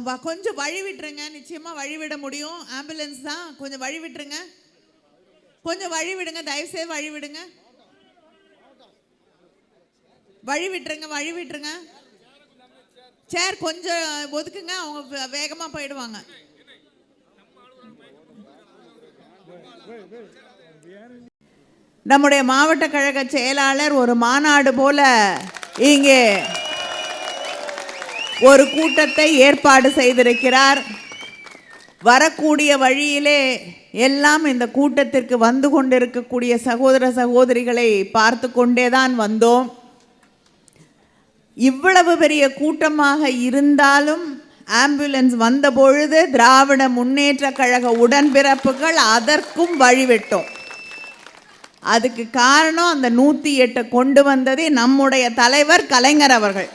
வ- கொஞ்சம் வழி விட்டுருங்க நிச்சயமாக வழி விட முடியும். ஆம்புலன்ஸ் தான். கொஞ்சம் வழி விட்டுருங்க கொஞ்சம் வழி விடுங்க தயவுசெய்து வழி விடுங்க வழி விட்டுருங்க வழி விட்டுருங்க சேர் கொஞ்சம் ஒதுக்குங்க. அவங்க வேகமாக போயிடுவாங்க. நம்முடைய மாவட்ட கழக செயலாளர் ஒரு மாநாடு போல இங்கே ஒரு கூட்டத்தை ஏற்பாடு செய்திருக்கிறார். வரக்கூடிய வழியிலே எல்லாம் இந்த கூட்டத்திற்கு வந்து கொண்டிருக்கக்கூடிய சகோதர சகோதரிகளை பார்த்து கொண்டே தான் வந்தோம். இவ்வளவு பெரிய கூட்டமாக இருந்தாலும் ஆம்புலன்ஸ் வந்த பொழுது திராவிட முன்னேற்ற கழக உடன்பிறப்புகள் அதற்கும் வழிவிட்டோம். அதுக்கு காரணம் அந்த நூற்றி எட்டை கொண்டு வந்ததே நம்முடைய தலைவர் கலைஞர் அவர்கள்.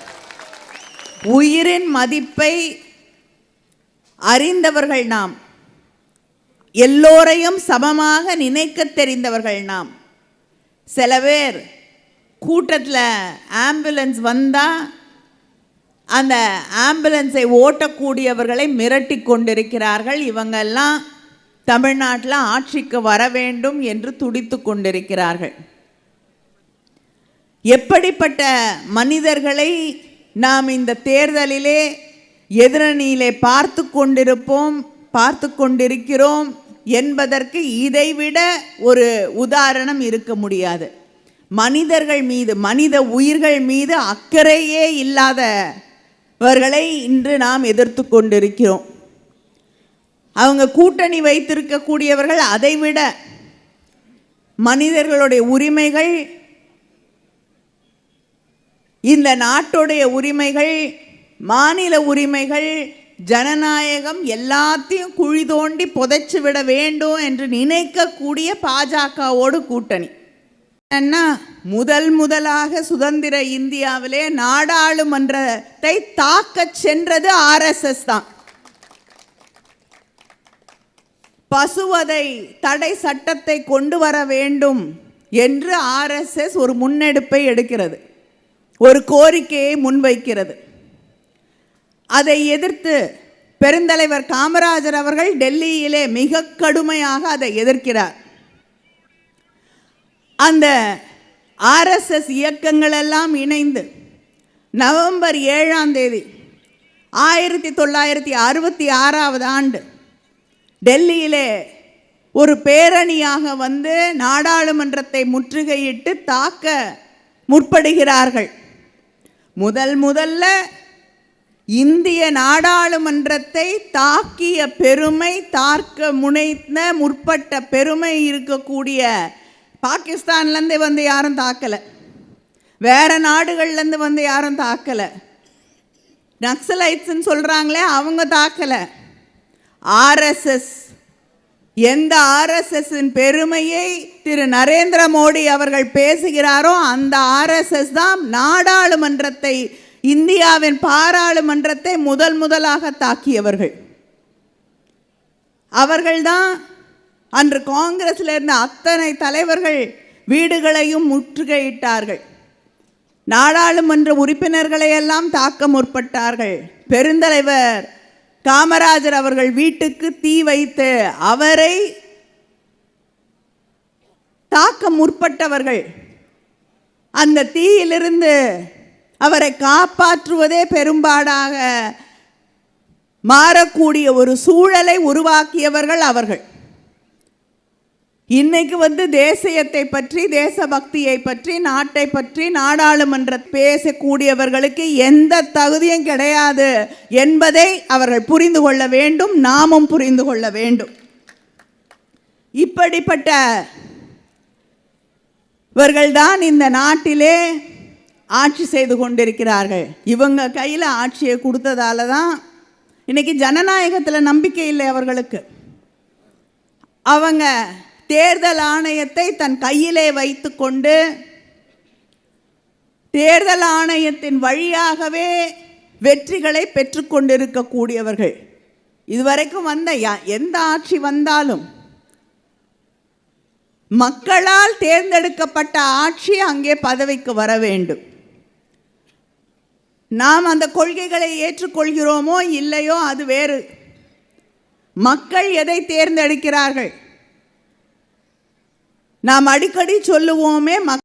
உயிரின் மதிப்பை அறிந்தவர்கள் நாம். எல்லோரையும் சமமாக நினைக்க தெரிந்தவர்கள் நாம். சில பேர் கூட்டத்தில் ஆம்புலன்ஸ் வந்தால் அந்த ஆம்புலன்ஸை ஓட்டக்கூடியவர்களை மிரட்டி கொண்டிருக்கிறார்கள். இவங்கெல்லாம் தமிழ்நாட்டில் ஆட்சிக்கு வர வேண்டும் என்று துடித்து கொண்டிருக்கிறார்கள். எப்படிப்பட்ட மனிதர்களை நாம் இந்த தேர்தலிலே எதிரணியிலே பார்த்து கொண்டிருப்போம் பார்த்து கொண்டிருக்கிறோம் என்பதற்கு இதைவிட ஒரு உதாரணம் இருக்க முடியாது. மனிதர்கள் மீது மனித உயிர்கள் மீது அக்கறையே இல்லாதவர்களை இன்று நாம் எதிர்த்து கொண்டிருக்கிறோம். அவங்க கூட்டணி வைத்திருக்கக்கூடியவர்கள் அதைவிட மனிதர்களுடைய உரிமைகள் இந்த நாட்டுடைய உரிமைகள் மாநில உரிமைகள் ஜனநாயகம் எல்லாத்தையும் குழி தோண்டி புதைச்சி விட வேண்டும் என்று நினைக்கக்கூடிய பாஜகவோடு கூட்டணி. என்ன முதல் முதலாக சுதந்திர இந்தியாவிலே நாடாளுமன்றத்தை தாக்க சென்றது ஆர்எஸ்எஸ் தான். பசுவதை தடை சட்டத்தை கொண்டு வர வேண்டும் என்று ஆர்எஸ்எஸ் ஒரு முன்னெடுப்பை எடுக்கிறது. ஒரு கோரிக்கையை முன்வைக்கிறது. அதை எதிர்த்து பெருந்தலைவர் காமராஜர் அவர்கள் டெல்லியிலே மிக கடுமையாக அதை எதிர்க்கிறார். அந்த ஆர்எஸ்எஸ் இயக்கங்கள் எல்லாம் இணைந்து நவம்பர் ஏழாம் தேதி ஆயிரத்தி தொள்ளாயிரத்தி அறுபத்தி ஆறாவது ஆண்டு டெல்லியிலே ஒரு பேரணியாக வந்து நாடாளுமன்றத்தை முற்றுகையிட்டு தாக்க முற்படுகிறார்கள். முதல் முதல்ல இந்திய நாடாளுமன்றத்தை தாக்கிய பெருமை தாக்க முனைத்த முற்பட்ட பெருமை இருக்கக்கூடிய பாகிஸ்தான்லேருந்து வந்து யாரும் தாக்கலை. வேறு நாடுகள்லேருந்து வந்து யாரும் தாக்கலை. நக்சலைட்ஸ்ன்னு சொல்கிறாங்களே அவங்க தாக்கலை. ஆர்எஸ்எஸ் எந்த ஆர்எஸ்எஸ்ஸின் பெருமையை திரு நரேந்திர மோடி அவர்கள் பேசுகிறாரோ அந்த ஆர்எஸ்எஸ் தான் நாடாளுமன்றத்தை இந்தியாவின் பாராளுமன்றத்தை முதல் முதலாக தாக்கியவர்கள். அவர்கள்தான் அன்று காங்கிரஸில் இருந்த அத்தனை தலைவர்கள் வீடுகளையும் முற்றுகையிட்டார்கள். நாடாளுமன்ற உறுப்பினர்களை எல்லாம் தாக்க முற்பட்டார்கள். பெருந்தலைவர் காமராஜர் அவர்கள் வீட்டுக்கு தீ வைத்து அவரை தாக்க முற்பட்டவர்கள். அந்த தீயிலிருந்து அவரை காப்பாற்றுவதே பெரும்பாடாக மாறக்கூடிய ஒரு சூழலை உருவாக்கியவர்கள் அவர்கள். இன்னைக்கு வந்து தேசியத்தை பற்றி தேசபக்தியை பற்றி நாட்டை பற்றி நாடாளுமன்ற பேசக்கூடியவர்களுக்கு எந்த தகுதியும் கிடையாது என்பதை அவர்கள் புரிந்து கொள்ள வேண்டும் நாமும் புரிந்து கொள்ள வேண்டும். இப்படிப்பட்ட இவர்கள்தான் இந்த நாட்டிலே ஆட்சி செய்து கொண்டிருக்கிறார்கள். இவங்க கையில் ஆட்சியை கொடுத்ததால தான் இன்னைக்கு ஜனநாயகத்தில் நம்பிக்கை இல்லை அவர்களுக்கு. அவங்க தேர்தல் ஆணையத்தை தன் கையிலே வைத்துக்கொண்டு தேர்தல் ஆணையத்தின் வழியாகவே வெற்றிகளை பெற்றுக்கொண்டிருக்கக்கூடியவர்கள். இதுவரைக்கும் வந்த யா- எந்த ஆட்சி வந்தாலும் மக்களால் தேர்ந்தெடுக்கப்பட்ட ஆட்சி அங்கே பதவிக்கு வர வேண்டும். நாம் அந்த கொள்கைகளை ஏற்றுக்கொள்கிறோமோ இல்லையோ அது வேறு. மக்கள் எதை தேர்ந்தெடுக்கிறார்கள்? நாம் அடிக்கடி சொல்லுவோமே மக்